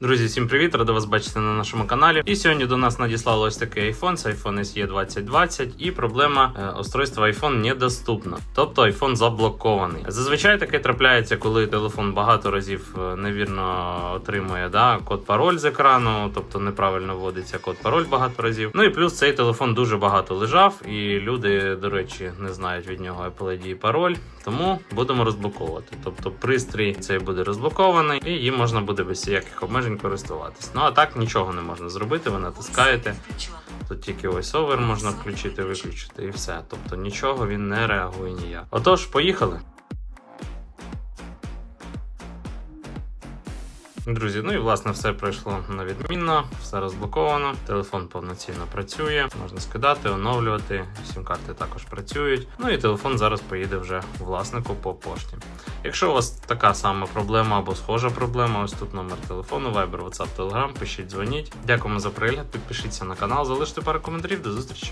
Друзі, всім привіт! Радий вас бачити на нашому каналі. І сьогодні до нас надіслали ось такий iPhone, це iPhone SE 2020, і проблема е, устройства iPhone недоступно, тобто iPhone заблокований. Зазвичай таке трапляється, коли телефон багато разів е, невірно отримує да, код пароль з екрану, тобто неправильно вводиться код пароль багато разів. Ну і плюс цей телефон дуже багато лежав, і люди, до речі, не знають від нього Apple ID і пароль, тому будемо розблоковувати. Тобто пристрій цей буде розблокований, і їм можна буде без всяких обмежень користуватись. Ну а так нічого не можна зробити. Ви натискаєте. Тут тільки voiceover можна включити, виключити і все. Тобто нічого він не реагує ніяк. Отож, поїхали. Друзі, ну і власне все пройшло на відмінно, все розблоковано. Телефон повноцінно працює, можна скидати, оновлювати. Сім-карти також працюють. Ну і телефон зараз поїде вже власнику по пошті. Якщо у вас така сама проблема або схожа проблема, ось тут номер телефону, Viber, WhatsApp, Telegram, пишіть, дзвоніть. Дякуємо за перегляд, підпишіться на канал, залиште пару коментарів. До зустрічі.